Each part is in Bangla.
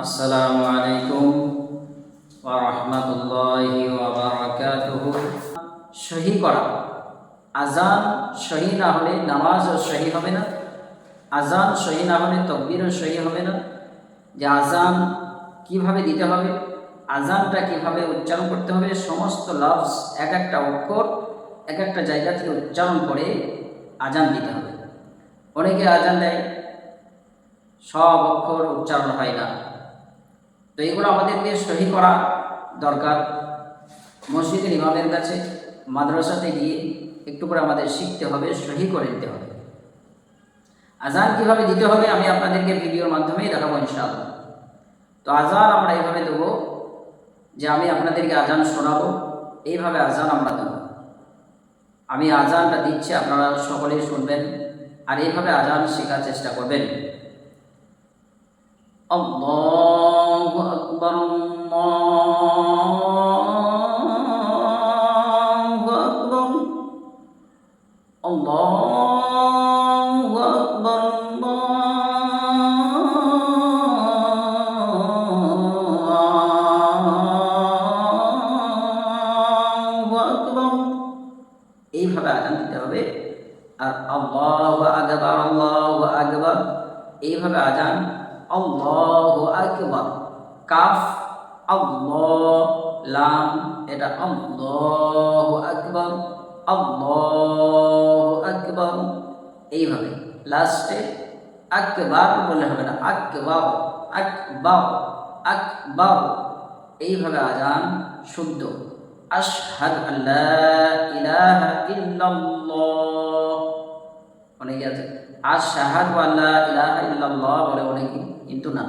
আসসালামু আলাইকুম ওয়া রাহমাতুল্লাহি ওয়া বারাকাতুহু। সহি করা। আজান সহি না হলে নামাজও সহি হবে না। আজান সহি না হলে তকবিরও সহি হবে না। যে আজান কীভাবে দিতে হবে আজানটা কীভাবে উচ্চারণ করতে হবে, সমস্ত লফজ এক একটা অক্ষর এক একটা জায়গা থেকে উচ্চারণ করে আজান দিতে হবে। অনেকে আজান দেয়, সব অক্ষর উচ্চারণ হয় না। তো এগুলো আমাদেরকে সহি করা দরকার। মসজিদের ইমামের কাছে মাদ্রাসাতে গিয়ে একটু করে আমাদের শিখতে হবে, সহি করে নিতে হবে। আজান কীভাবে দিতে হবে আমি আপনাদেরকে ভিডিওর মাধ্যমেই দেখাবো ইনশাআল্লাহ। তো আজান আমরা এইভাবে দেবো যে আমি আপনাদেরকে আজান শোনাবো, এইভাবে আজান আমরা দেবো। আমি আজানটা দিচ্ছি, আপনারা সকলেই শুনবেন আর এইভাবে আজান শেখার চেষ্টা করবেন। الله أكبر الله أكبر الله أكبر الله أكبر এইভাবে আজান দিতে হবে আর আল্লাহ আকবার আল্লাহ আকবার এইভাবে আজান আল্লাহ আকবার কাফ, আল্লাহ, লাম, এটা আল্লাহ আকবার আল্লাহ আকবার। এইভাবে লাস্টে আকবার বললে হবে না, আকবার আকবার আকবার। এইভাবে আজান শুদ্ধ। আশহাদ আল্লাহ ইলাহা ইল্লাল্লাহ। অনেকে আছে, আশহাদু আল্লাহ ইলাহা ইল্লাল্লাহ বলে অনেকে, কিন্তু না।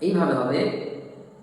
এইভাবে হবে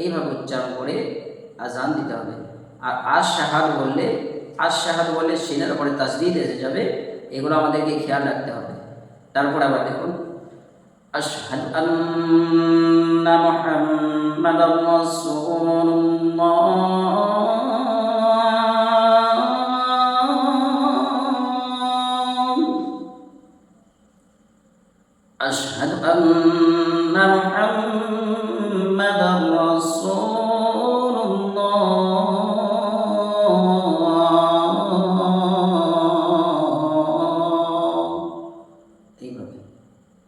এইভাবে উচ্চারণ করে আজান দিতে হবে। আর আশাহাদ বললে আজ শাহাদ বললে সিনের উপরে তাসদিদ এসে যাবে, এগুলো আমাদেরকে খেয়াল রাখতে হবে। তারপরে আবার দেখুন أشهد أن محمد رسول রাসূলুল্লাহ। أن محمدا رسول الله এইভাবে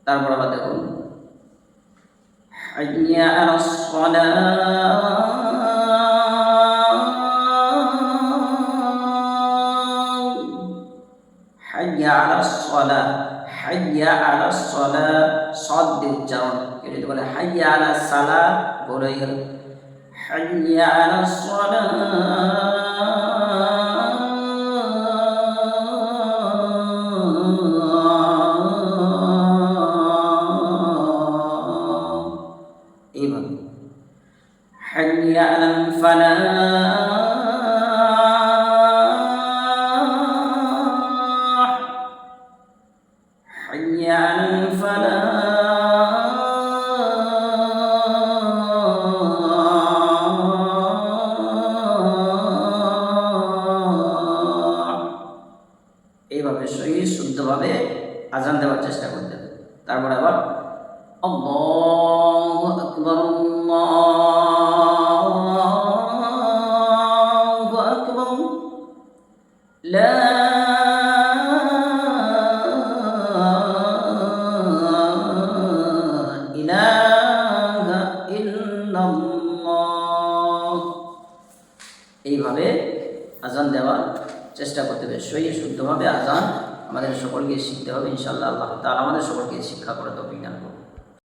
তারপর আবার দেখুন حي على الصلاة আলাস সলা হাইয়া আলাস সলা সদ দিয়ে উচ্চারণ কেউ যদি বলে হাইয়া আলা সালা বলে গেল হাইয়া আলাস এইভাবে সহি শুদ্ধভাবে আজান দেওয়ার চেষ্টা করতে হবে। তারপর আবার আকবার এইভাবে আজান দেওয়ার চেষ্টা করতে হবে সহি শুদ্ধভাবে আজান আমাদের সকলকে শিখতে হবে ইনশাল্লাহ আল্লাহ তাহলে আমাদের সকলকে শিক্ষা করে তো বিজ্ঞান